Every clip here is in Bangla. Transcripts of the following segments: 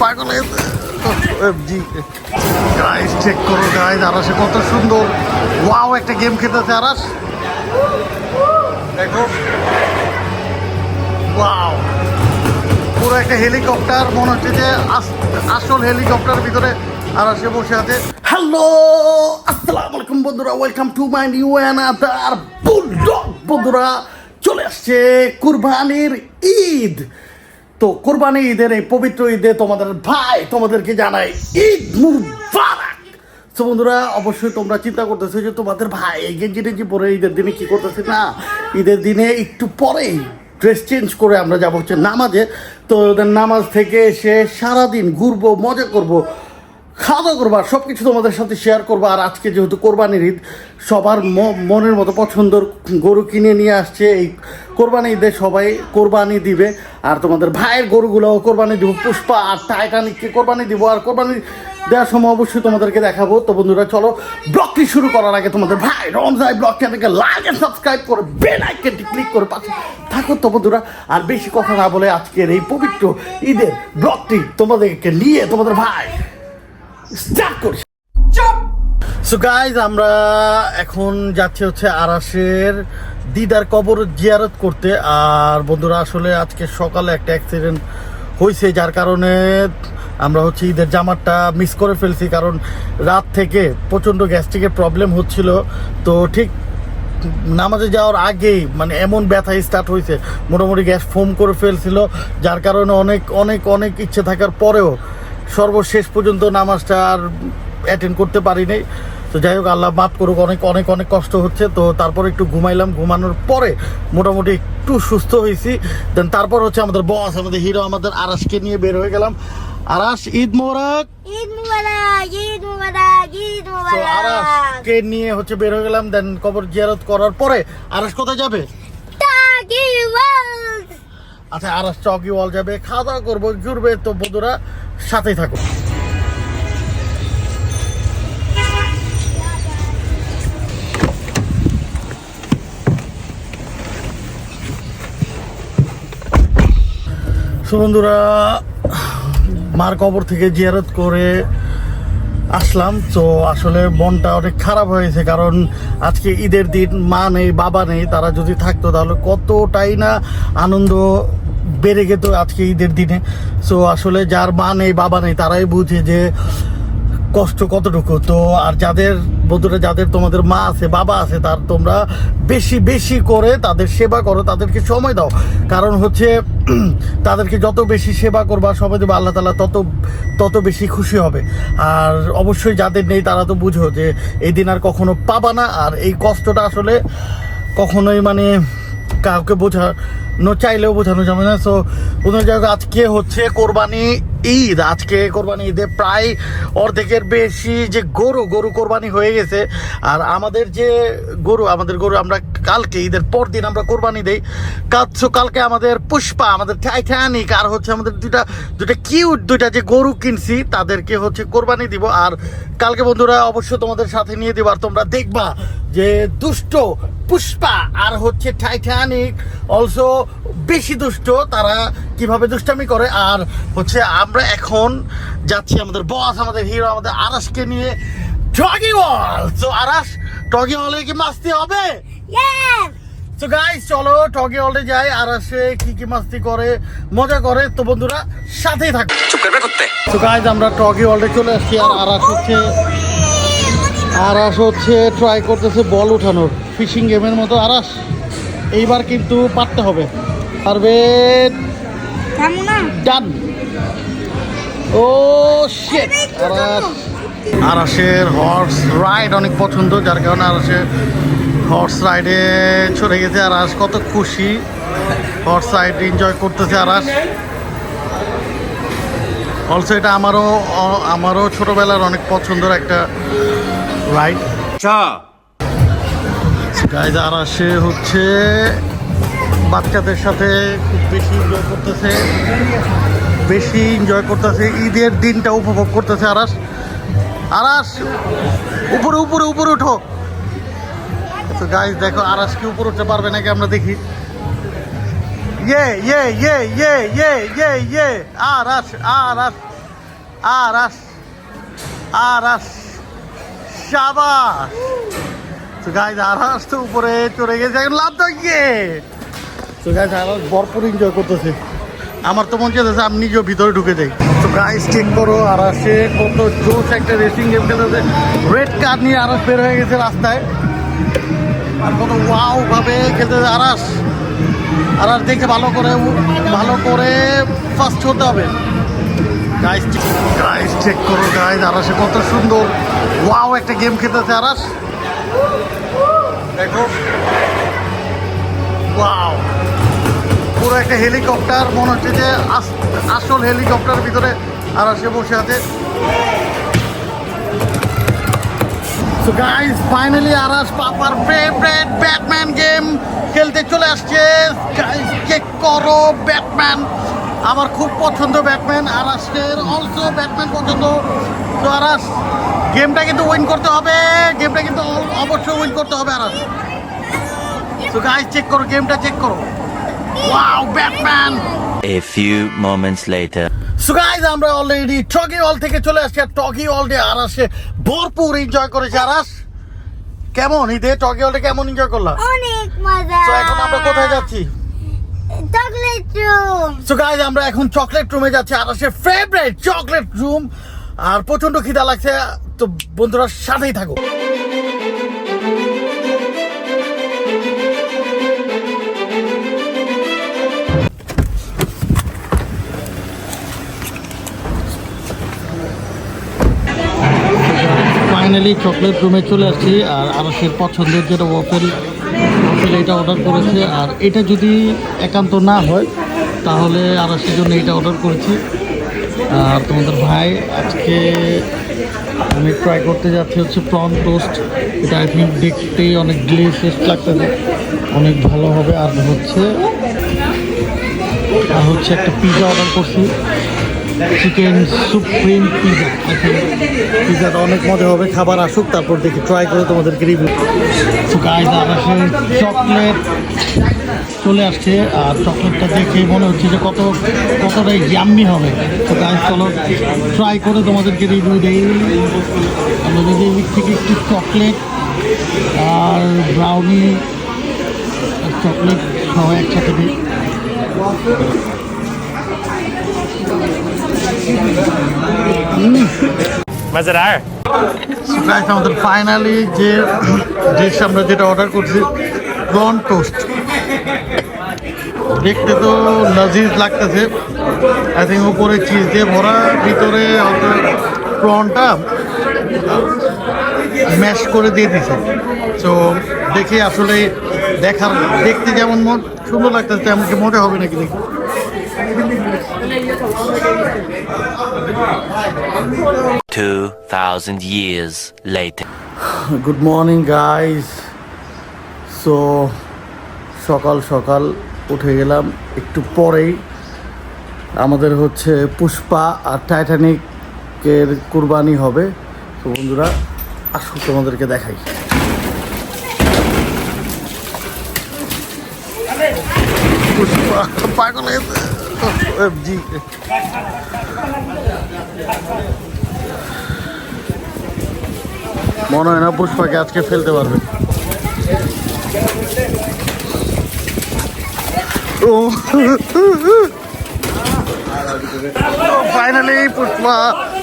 পাগল গাইস চেক করো গাইস আরাসে কত সুন্দর। ওয়াও একটা গেম খেলতেছে আরাস দেখো। ওয়াও পুরো একটা হেলিকপ্টার মনে হচ্ছে যে আস- আসল হেলিকপ্টার ভিতরে আরাসে বসে আছে। হ্যালো আসসালামু আলাইকুম বন্ধুরা welcome to my new another bulldog বন্ধুরা, চলে আসছে কুরবানির ঈদ। তো কোরবানি ঈদের এই পবিত্র ঈদে তোমাদের ভাই তোমাদেরকে জানাই ঈদ তো বন্ধুরা, অবশ্যই তোমরা চিন্তা করতেছো যে তোমাদের ভাই গেঞ্জি টেঞ্জি পরে ঈদের দিনে কি করতেছে? না, ঈদের দিনে একটু পরেই ড্রেস চেঞ্জ করে আমরা যাব হচ্ছে নামাজে। তো নামাজ থেকে এসে সারাদিন ঘুরবো, মজা করব। খাওয়া দাওয়া সব কিছু তোমাদের সাথে শেয়ার করব। আর আজকে যেহেতু কোরবানির ঈদ, সবার মনের মতো পছন্দর গরু কিনে নিয়ে আসছে এই কোরবানি ঈদে সবাই কোরবানি দিবে। আর তোমাদের ভাইয়ের গরুগুলোও কোরবানি দিব, পুষ্পা আর টাইটানিককে কোরবানি দিব। আর কোরবানি দেওয়ার সময় অবশ্যই তোমাদেরকে দেখাবো। তো বন্ধুরা, চলো, ব্লগটি শুরু করার আগে তোমাদের ভাই রমজাই চ্যানেলকে লাইক এন্ড সাবস্ক্রাইব করে বেল আইকনটি ক্লিক করে পাশে থাকো তো বন্ধুরা। আর বেশি কথা না বলে আজকের এই পবিত্র ঈদের ব্লগটি তোমাদেরকে নিয়ে তোমাদের ভাই স্টার্ট করছি। সো গাইজ আমরা এখন যাচ্ছি হচ্ছে আরাসের দিদার কবর জিয়ারত করতে। আর বন্ধুরা আসলে আজকে সকালে একটা অ্যাক্সিডেন্ট হয়েছে যার কারণে আমরা হচ্ছে ঈদের জামারটা মিস করে ফেলছি। কারণ রাত থেকে প্রচণ্ড গ্যাস্ট্রিকের প্রবলেম হচ্ছিল। তো ঠিক নামাজে যাওয়ার আগেই মানে এমন ব্যথা স্টার্ট হয়েছে। মোটামুটি গ্যাস ফোম করে ফেলছিল যার কারণে অনেক অনেক অনেক ইচ্ছে থাকার পরেও সর্বশেষ পর্যন্ত নামাজটা আর অ্যাটেন্ড করতে পারি নাই তো যাই হোক আল্লাহ মাফ করুক অনেক অনেক অনেক কষ্ট হচ্ছে। তো তারপর একটু ঘুমাইলাম। ঘুমানোর পরে মোটামুটি একটু সুস্থ হয়েছি। দেন তারপর হচ্ছে আমাদের বস আমাদের হিরো আমাদের আরাসকে নিয়ে বের হয়ে গেলাম। আরাস ঈদ মুবারক! আরাসকে নিয়ে হচ্ছে বের হয়ে গেলাম। দেন কবর জিয়ারত করার পরে আরাস কোথায় যাবে? আচ্ছা আরাস চকি ওয়াল যাবে। খাওয়া দাওয়া করব ঘুরবে। তো বন্ধুরা সাথেই থাকো। বন্ধুরা, মার কবর থেকে জিয়ারত করে আসলাম। তো আসলে মনটা অনেক খারাপ হয়েছে, কারণ আজকে ঈদের দিন মা নেই, বাবা নেই, তারা যদি থাকতো তাহলে কতটাই না আনন্দ বেড়ে যেত আজকে ঈদের দিনে। সো আসলে যার মা নেই, বাবা নেই, তারাই বুঝে যে কষ্ট কতটুকু। তো, আর যাদের, বন্ধুরা, যাদের তোমাদের মা আছে, বাবা আছে, তার তোমরা বেশি বেশি করে তাদের সেবা করো, তাদেরকে সময় দাও। কারণ হচ্ছে, তাদেরকে যত বেশি সেবা করবা সময় দেবে, আল্লাহ তালা তত তত বেশি খুশি হবে। আর অবশ্যই যাদের নেই, তারা তো বুঝো যে, এই দিন আর কখনো পাবা না। আর এই কষ্টটা আসলে কখনোই মানে কাউকে বোঝানো চাইলেও বোঝানো যাবে না। সো কোনো জায়গায় আজকে হচ্ছে কোরবানি ঈদ। আজকে কোরবানি ঈদে প্রায় অর্ধেকের বেশি যে গরু গরু কোরবানি হয়ে গেছে। আর আমাদের যে গরু, আমাদের গরু আমরা কালকে, ঈদের পর দিন আমরা কোরবানি দেই। so কালকে আমাদের পুষ্পা, আমাদের টাইটানিক আর হচ্ছে আমাদের দুইটা দুইটা কিউট দুইটা যে গরু কিনছি, তাদেরকে হচ্ছে কোরবানি দিব। আর কালকে বন্ধুরা, অবশ্যই তোমাদের সাথে নিয়ে দিব। আর তোমরা দেখবা যে দুষ্ট পুষ্পা আর হচ্ছে টাইটানিক অলসো বেশি দুষ্ট তারা কীভাবে দুষ্টামি করে? আর হচ্ছে আমরা এখন যাচ্ছি আমাদের বস আমাদের হিরো আমাদের আরাসকে নিয়ে টগি ওয়াল তো আরাস টগি ওয়ালে কি মাস্তি হবে? তো গাইস চলো টগি ওয়ালে যাই। আরাসে কি কি মাস্তি করে মজা করে। তো বন্ধুরা সাথেই থাকো। চুপ করবে কুত্তে তো গাইজ আমরা টগি ওয়ার্ল্ডে চলে আসছি আর আরাস হচ্ছে আরাস হচ্ছে ট্রাই করতেছে বল উঠানোর। ফিশিং গেমের মতো আরাস এইবার কিন্তু পারতে হবে। পারবে ডান ও শেট আরাস আরাসের হর্স রাইড অনেক পছন্দ যার কারণে আরাসের হর্স রাইডে চলে গেছে আরাস কত খুশি। হর্স রাইড এনজয় করতেছে আরাস অলসো এটা আমারও আমারও ছোটোবেলার অনেক পছন্দের একটা রাইড আচ্ছা গাইজ আর সে হচ্ছে বাচ্চাদের সাথে খুব বেশি এনজয় করতেছে। বেশি এনজয় করতেছে। ঈদের দিনটা উপভোগ করতেছে আরাস। আরাস উপরে উপরে উপরে উঠো। তো গাইজ দেখো আরাস কি উপরে উঠতে পারবে নাকি আমরা দেখি। ইয়ে ইয়ে ইয়ে ইয়ে ইয়ে ইয়ে ইয়ে। আরাস আরাস আরাস আরাস। তো গাইজ উপরে গেছে গাইজ ভরপুর এনজয় করতেছে। আমার তো মন চাইতেছে আমি নিজেও ভিতরে ঢুকে যাই। তো গাইজ চেক করো আরাসে কত জোস একটা রেসিং গেম খেলতেছে। রেড কার্ড নিয়ে আরাস বের হয়ে গেছে রাস্তায়। আর কত ওয়াও ভাবে খেলতেছে আরাস আরাস দেখে ভালো করে ভালো করে ফার্স্ট হতে হবে। গাইস গাইস চেক করো গাইস আরাসে কত সুন্দর। ওয়াও, একটা গেম খেলতেছে আরাস দেখো। ওয়াও। পুরো একটা হেলিকপ্টার, মনে হচ্ছে যে আস- আসল হেলিকপ্টার ভিতরে আরাসে বসে আছে। সো গাইস ফাইনালি আরাস পাপার ফেভারিট ব্যাটম্যান গেম খেলতে চলে আসছে। গাইস চেক করো ব্যাটম্যান আমার খুব পছন্দ ব্যাটম্যান আরাসের অলসো ব্যাটম্যান পছন্দ তো আরাস গেমটা কিন্তু উইন করতে হবে গেমটা কিন্তু অবশ্যই উইন করতে হবে আরাস। তো গাইস চেক করো গেমটা চেক করো। Wow batman A few moments later. So guys আমরা অলরেডি টকি হল থেকে চলে আসছি আর টকি হল দিয়ে আরাসে ভরপুর এনজয় করেছে আরাস। কেমন ঈদে? টকি হলটা কেমন এনজয় করলাম অনেক মজা। তো এখন আমরা কোথায় যাচ্ছি? চকলেট রুম সো গাইজ আমরা এখন চকলেট রুমে যাচ্ছি আরাসের ফেভারিট চকলেট রুম আর প্রচণ্ড খিদা লাগছে, তো বন্ধুরা সাথেই থাকো। ফাইনালি চকলেট রুমে চলে আসছি, আর আরসের পছন্দের যেটা ওয়াফেল ওয়াফেল এটা অর্ডার করেছে। আর এটা যদি একান্ত না হয়, তাহলে আরসের জন্য এটা অর্ডার করেছি। আর তোমাদের ভাই আজকে আমি ট্রাই করতে যাচ্ছি হচ্ছে প্রন টোস্ট এটা আই থিঙ্ক দেখতেই অনেক গ্লেসেস লাগতেছে। অনেক ভালো হবে। আর হচ্ছে আর হচ্ছে একটা পিজা অর্ডার করছি। চিকেন সুপ্রিম পিজা পিজাটা অনেক মজা হবে খাবার আসুক তারপর দেখি ট্রাই করে তোমাদেরকে রিভিউ চকলেট চলে আসছে আর চকলেটটা দেখে মনে হচ্ছে যে কত কতটা ইয়াম্মি হবে। তো গাইজ চলো ট্রাই করে তোমাদেরকে রিভিউ দেই। আমরা যদি থেকে একটু চকলেট আর ব্রাউনি চকলেট সহ একসাথে দিই। গাইস আমাদের ফাইনালি যে ডিশ আমরা যেটা অর্ডার করছি প্রন টোস্ট দেখতে তো লাজিজ লাগতেছে। আই থিঙ্ক উপরে চিজ দিয়ে ভরা, ভিতরে প্রনটা ম্যাশ করে দিয়ে দিছে। তো দেখে আসলে দেখার, দেখতে যেমন মন, সুন্দর লাগতেছে তেমন কি মজা হবে নাকি দেখি। Two thousand years later. Good morning guys so সকাল সকাল উঠে গেলাম একটু পরেই। আমাদের হচ্ছে পুষ্পা আর টাইটানিকের কুরবানি হবে। তো বন্ধুরা, আসো তোমাদেরকে দেখাই। পুষ্পা। পাগল জি। মনে হয় না পুষ্পাকে আজকে ফেলতে পারবে। ও। ফাইনালি পুষ্পা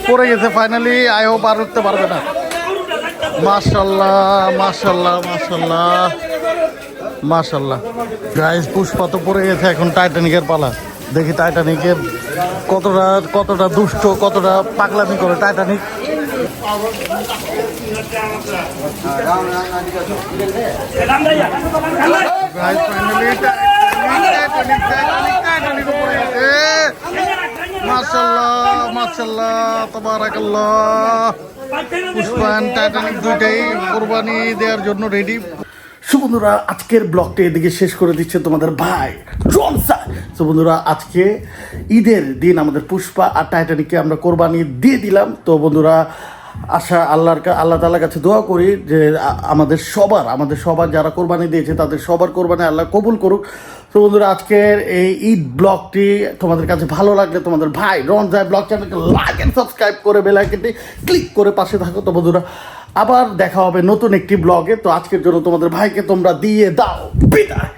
পড়ে গেছে ফাইনালি আই হোপ আর উঠতে পারবে না। মাশাল্লাহ মাশাল্লাহ মাশাল্লাহ। মাশাল্লাহ গাইস পুষ্পা তো পড়ে গেছে এখন টাইটানিকের পালা। দেখি টাইটানিকের কতটা কতটা দুষ্ট কতটা পাগলামি করে টাইটানিক গেছে। মাশাআল্লাহ, মাশাআল্লাহ, পুষ্পায়ন টাইটানিক দুইটাই কোরবানি দেওয়ার জন্য রেডি বন্ধুরা, আজকের ব্লগটা এদিকে শেষ করে দিচ্ছে তোমাদের ভাই জনসা। তো বন্ধুরা, আজকে ঈদের দিন আমাদের পুষ্পা আর টাইটানিককে আমরা কোরবানি দিয়ে দিলাম। তো বন্ধুরা, আশা আল্লাহর আল্লাহ তালার কাছে দোয়া করি যে আমাদের সবার আমাদের সবার যারা কোরবানি দিয়েছে, তাদের সবার কোরবানি আল্লাহ কবুল করুক। তো বন্ধুরা, আজকের এই ঈদ ব্লগটি তোমাদের কাছে ভালো লাগলে তোমাদের ভাই রঞ্জয় ব্লগ চ্যানেলকে লাইক এন্ড সাবস্ক্রাইব করে বেল আইকনটি ক্লিক করে পাশে থাকো। তো বন্ধুরা আবার দেখা হবে নতুন একটি ব্লগে। তো আজকের জন্য তোমাদের ভাইকে তোমরা দিয়ে দাও। বিদায়।